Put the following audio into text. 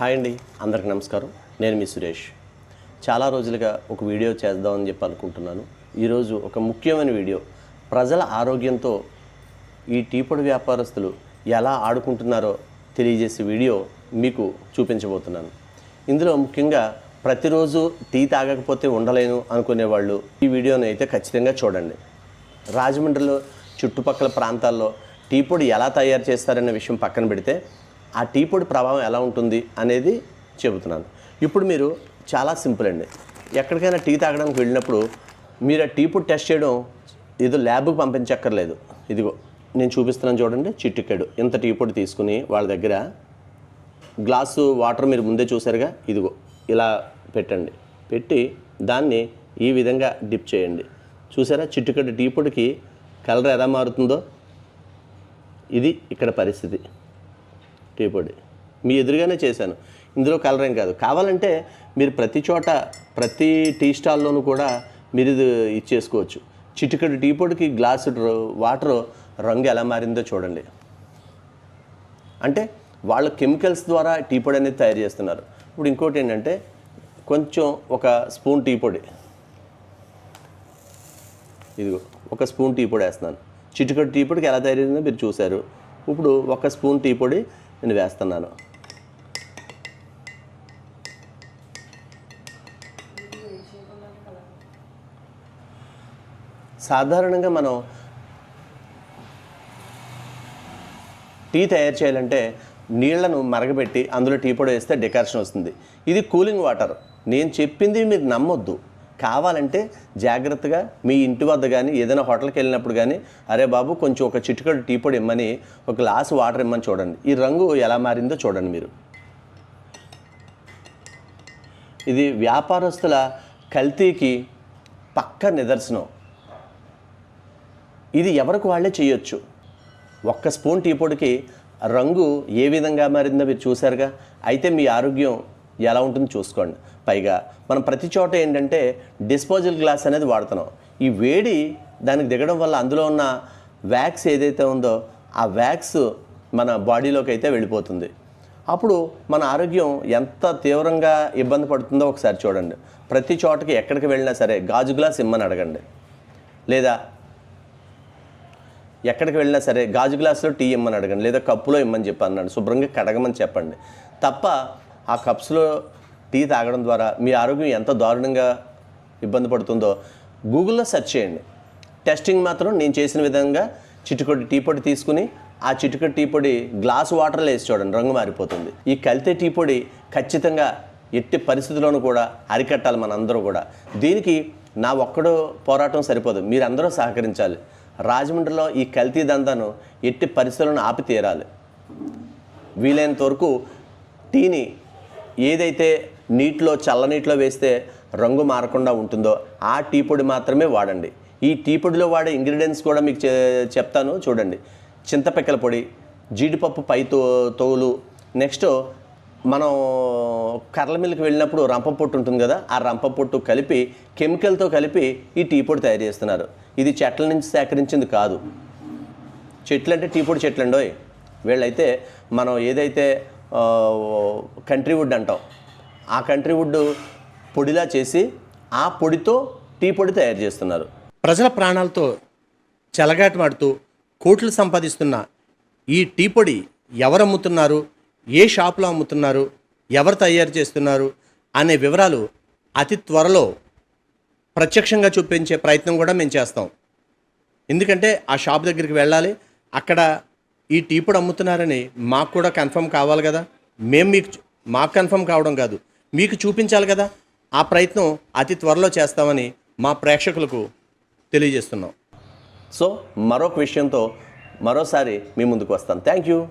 Hi అండి అందరికి నమస్కారం. నేను మీ సురేష్. చాలా రోజులుగా ఒక వీడియో చేద్దామని చెప్పి అనుకుంటున్నాను. ఈరోజు ఒక ముఖ్యమైన వీడియో. ప్రజల ఆరోగ్యంతో ఈ టీపొడి వ్యాపారస్తులు ఎలా ఆడుకుంటున్నారో తెలియజేసే వీడియో మీకు చూపించబోతున్నాను. ఇందులో ముఖ్యంగా ప్రతిరోజు టీ తాగకపోతే ఉండలేను అనుకునే వాళ్ళు ఈ వీడియోని అయితే ఖచ్చితంగా చూడండి. రాజమండ్రిలో చుట్టుపక్కల ప్రాంతాల్లో టీ పొడి ఎలా తయారు చేస్తారనే విషయం పక్కన పెడితే ఆ టీ పొడి ప్రభావం ఎలా ఉంటుంది అనేది చెబుతున్నాను. ఇప్పుడు మీరు చాలా సింపుల్ అండి. ఎక్కడికైనా టీ తాగడానికి వెళ్ళినప్పుడు మీరు ఆ టీ పొడి టెస్ట్ చేయడం ఏదో ల్యాబ్కి పంపించక్కర్లేదు. ఇదిగో నేను చూపిస్తున్నాను చూడండి చిట్టికెడు ఇంత టీ పొడి తీసుకుని వాళ్ళ దగ్గర గ్లాసు వాటర్ మీరు ముందే చూసారుగా? ఇదిగో ఇలా పెట్టండి. పెట్టి దాన్ని ఈ విధంగా డిప్ చేయండి. చూసారా? చిట్టుకడ్డ టీ పొడికి కలర్ ఎలా మారుతుందో? ఇది ఇక్కడ పరిస్థితి. టీ పొడి మీ ఎదురుగానే చేశాను. ఇందులో కలరేం కాదు. కావాలంటే మీరు ప్రతి చోట ప్రతి టీ స్టాల్లోనూ కూడా మీరు ఇది ఇచ్చేసుకోవచ్చు. చిటికెడు టీ పొడికి గ్లాసు వాటర్ రంగు ఎలా మారిందో చూడండి. అంటే వాళ్ళు కెమికల్స్ ద్వారా టీ పొడి అనేది తయారు చేస్తున్నారు. ఇప్పుడు ఇంకోటి ఏంటంటే కొంచెం ఒక స్పూన్ టీ పొడి ఇదిగో ఒక స్పూన్ టీ పొడి వేస్తున్నాను. చిటికడు టీ పొడికి ఎలా తయారైందో మీరు చూశారు. ఇప్పుడు ఒక స్పూన్ టీ పొడి నేను వేస్తున్నాను. సాధారణంగా మనం టీ తయారు చేయాలంటే నీళ్ళను మరగబెట్టి అందులో టీ పొడి వేస్తే డెకార్షన్ వస్తుంది. ఇది కూలింగ్ వాటర్. నేను చెప్పింది మీరు నమ్మొద్దు. కావాలంటే జాగ్రత్తగా మీ ఇంటి వద్ద కానీ ఏదైనా హోటల్కి వెళ్ళినప్పుడు కానీ అరే బాబు కొంచెం ఒక చిటికడు టీ పొడి ఇమ్మని ఒక గ్లాస్ వాటర్ ఇమ్మని చూడండి. ఈ రంగు ఎలా మారిందో చూడండి మీరు. ఇది వ్యాపారస్తుల కల్తీకి పక్క నిదర్శనం. ఇది ఎవరికి వాళ్ళే చేయొచ్చు. ఒక్క స్పూన్ టీ పొడికి రంగు ఏ విధంగా మారిందో మీరు చూశారుగా? అయితే మీ ఆరోగ్యం ఎలా ఉంటుందో చూసుకోండి. పైగా మనం ప్రతి చోట ఏంటంటే డిస్పోజల్ గ్లాస్ అనేది వాడుతున్నాం. ఈ వేడి దానికి దిగడం వల్ల అందులో ఉన్న వ్యాక్స్ ఏదైతే ఉందో ఆ వ్యాక్స్ మన బాడీలోకి అయితే వెళ్ళిపోతుంది. అప్పుడు మన ఆరోగ్యం ఎంత తీవ్రంగా ఇబ్బంది పడుతుందో ఒకసారి చూడండి. ప్రతి చోటకి ఎక్కడికి వెళ్ళినా సరే గాజు గ్లాస్ ఇమ్మని అడగండి. లేదా ఎక్కడికి వెళ్ళినా సరే గాజు గ్లాసులో టీ ఇమ్మని అడగండి. లేదా కప్పులో ఇమ్మని చెప్పి అన్నాడు. శుభ్రంగా కడగమని చెప్పండి. తప్ప ఆ కప్స్లో టీ తాగడం ద్వారా మీ ఆరోగ్యం ఎంత దారుణంగా ఇబ్బంది పడుతుందో గూగుల్లో సెర్చ్ చేయండి. టెస్టింగ్ మాత్రం నేను చేసిన విధంగా చిటికొడి టీ పొడి తీసుకుని ఆ చిటికొడి టీ పొడి గ్లాస్ వాటర్లో వేసి చూడండి రంగు మారిపోతుంది. ఈ కల్తీ టీ పొడి ఖచ్చితంగా ఎట్టి పరిస్థితుల్లోనూ కూడా అరికట్టాలి మనందరూ కూడా. దీనికి నా ఒక్కడో పోరాటం సరిపోదు మీరందరూ సహకరించాలి. రాజమండ్రిలో ఈ కల్తీ దందాను ఎట్టి పరిస్థితులను ఆపి తీరాలి వీలైనంత వరకు టీని ఏదైతే నీటిలో చల్లనీటిలో వేస్తే రంగు మారకుండా ఉంటుందో ఆ టీ పొడి మాత్రమే వాడండి. ఈ టీ పొడిలో వాడే ఇంగ్రీడియంట్స్ కూడా మీకు చెప్తాను చూడండి. చింతపిక్కల పొడి జీడిపప్పు పై తో తోలు నెక్స్ట్ మనం కర్ల మిల్కి వెళ్ళినప్పుడు రంప పొట్టు ఉంటుంది కదా ఆ రంప పొట్టు కలిపి కెమికల్తో కలిపి ఈ టీ పొడి తయారు చేస్తున్నారు. ఇది చెట్ల నుంచి సేకరించింది కాదు. చెట్లు అంటే టీ పొడి చెట్లు అండోయ్ వీళ్ళైతే మనం ఏదైతే కంట్రీ వుడ్ అంటాం. ఆ కంట్రీ వుడ్ పొడిలా చేసి ఆ పొడితో టీ పొడి తయారు చేస్తున్నారు. ప్రజల ప్రాణాలతో చెలగాటమాడుతూ కోట్లు సంపాదిస్తున్న ఈ టీ పొడి ఎవరు అమ్ముతున్నారు? ఏ షాపులో అమ్ముతున్నారు? ఎవరు తయారు చేస్తున్నారు? అనే వివరాలు అతి త్వరలో ప్రత్యక్షంగా చూపించే ప్రయత్నం కూడా మేము చేస్తాం. ఎందుకంటే ఆ షాప్ దగ్గరికి వెళ్ళాలి. అక్కడ ఈ టీ పొడి అమ్ముతున్నారని మాకు కూడా కన్ఫర్మ్ కావాలి కదా. మేము మీకు మాకు కన్ఫర్మ్ కావడం కాదు. మీకు చూపించాలి కదా. ఆ ప్రయత్నం అతి త్వరలో చేస్తామని మా ప్రేక్షకులకు తెలియజేస్తున్నాం. సో మరొక విషయంతో మరోసారి మీ ముందుకు వస్తాను. Thank you.